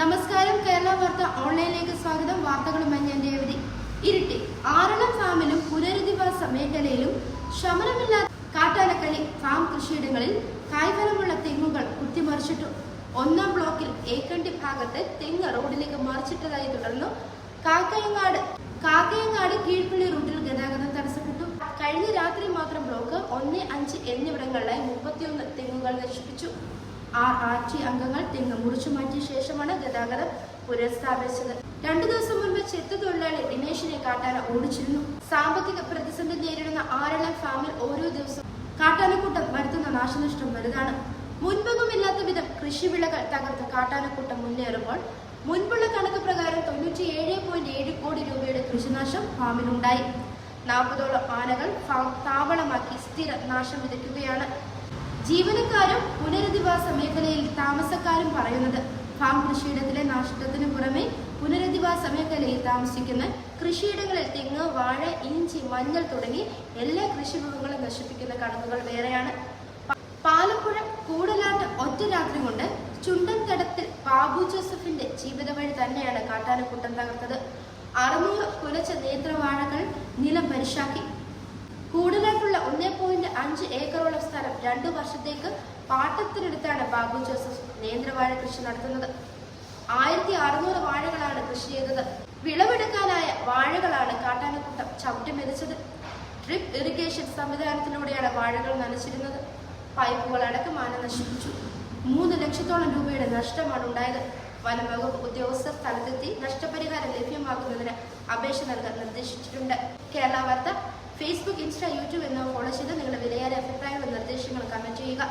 നമസ്കാരം കേരള വാർത്ത ഓൺലൈനിലേക്ക് സ്വാഗതം. വാർത്തകളുമായി ഞാൻ രേവതി. ഇരിട്ടി. ആറളം ഫാമിലും പുനരധിവാസ മേഖലയിലും ശമനമില്ലാത്ത കാട്ടാനക്കളി ഫാം കൃഷിയിടങ്ങളിൽ കായ്ഫലമുള്ള തെങ്ങുകൾ കുത്തിമറിച്ചിട്ടു. ഒന്നാം ബ്ലോക്കിൽ ഏക്കണ്ടി ഭാഗത്ത് തെങ്ങ് റോഡിലേക്ക് മറിച്ചിട്ടതായി തുടർന്നു. കാക്കയങ്ങാട് കാക്കയങ്ങാട് കീഴ്പള്ളി റൂട്ടിൽ ഗതാഗതം തടസ്സപ്പെട്ടു. കഴിഞ്ഞ രാത്രി മാത്രം ബ്ലോക്ക് ഒന്ന് അഞ്ച് എന്നിവിടങ്ങളിലായി മുപ്പത്തിയൊന്ന് തെങ്ങുകൾ നശിപ്പിച്ചു. ആർ ആർ ടി അംഗങ്ങൾ തെങ്ങ് മുറിച്ചു ശേഷമാണ് ഗതാഗതം പുനഃസ്ഥാപിച്ചത്. രണ്ടു ദിവസം മുൻപ് ചെത്തു തൊഴിലാളി ദിനേശിനെ കാട്ടാന ഓടിച്ചിരുന്നു. സാമ്പത്തിക പ്രതിസന്ധി നേരിടുന്ന ആറളം ഫാമിൽ ഓരോ ദിവസം കാട്ടാനക്കൂട്ടം വരുത്തുന്ന നാശനഷ്ടം വലുതാണ്. മുൻപൊന്നുമില്ലാത്ത വിധം കൃഷിവിളകൾ തകർത്ത് കാട്ടാനക്കൂട്ടം മുന്നേറുമ്പോൾ മുൻപുള്ള കണക്ക് പ്രകാരം തൊണ്ണൂറ്റി ഏഴ് പോയിന്റ് ഏഴ് കോടി രൂപയുടെ കൃഷിനാശം ഫാമിലുണ്ടായി. നാൽപ്പതോളം ആനകൾ ഫാം താവളമാക്കി സ്ഥിര നാശം വിതയ്ക്കുകയാണ്. ജീവനക്കാരും പുനരധിവാസ മേഖലയിൽ താമസക്കാരും പറയുന്നത് ഫാം കൃഷിയിടത്തിലെ നഷ്ടത്തിന് പുറമെ പുനരധിവാസ മേഖലയിൽ താമസിക്കുന്ന കൃഷിയിടങ്ങളിൽ തെങ്ങ് വാഴ ഇഞ്ചി മഞ്ഞൾ തുടങ്ങി എല്ലാ കൃഷിവിഭവങ്ങളും നശിപ്പിക്കുന്ന കണക്കുകൾ വേറെയാണ്. പാലപ്പുഴ കൂടലാട്ട് ഒറ്റ രാത്രി കൊണ്ട് ചുണ്ടൻതടത്തിൽ ബാബു ജോസഫിന്റെ ജീവിത വഴി തന്നെയാണ് കാട്ടാനക്കൂട്ടം തകർത്തത്. അറുന്നൂറ് കുലച്ച നേത്രവാഴകൾ നിലം പരിശാക്കി. കൂടുതലായിട്ടുള്ള ഒന്നേ പോയിന്റ് അഞ്ച് രണ്ടു വർഷത്തേക്ക് പാട്ടത്തിനെടുത്താണ് ബാബു ജോസഫ് നേന്ത്രവാഴ കൃഷി നടത്തുന്നത്. ആയിരത്തി അറുന്നൂറ് വാഴകളാണ് കൃഷി ചെയ്തത്. വിളവെടുക്കാനായ വാഴകളാണ് കാട്ടാനക്കൂട്ടം ചവിട്ടി മെതിച്ചത്. ഡ്രിപ്പ് ഇറിഗേഷൻ സംവിധാനത്തിലൂടെയാണ് വാഴകൾ നനച്ചിരുന്നത്. പൈപ്പുകൾ അടക്കം ആന നശിപ്പിച്ചു. മൂന്ന് ലക്ഷത്തോളം രൂപയുടെ നഷ്ടമാണ് ഉണ്ടായത്. വനംവകുപ്പ് ഉദ്യോഗസ്ഥർ സ്ഥലത്തെത്തി നഷ്ടപരിഹാരം ലഭ്യമാക്കുന്നതിന് അപേക്ഷ നൽകാൻ നിർദ്ദേശിച്ചിട്ടുണ്ട്. Kerala Vartha Facebook Insta YouTube എന്നിവ ഫോളോ ചെയ്ത് 咱们这一个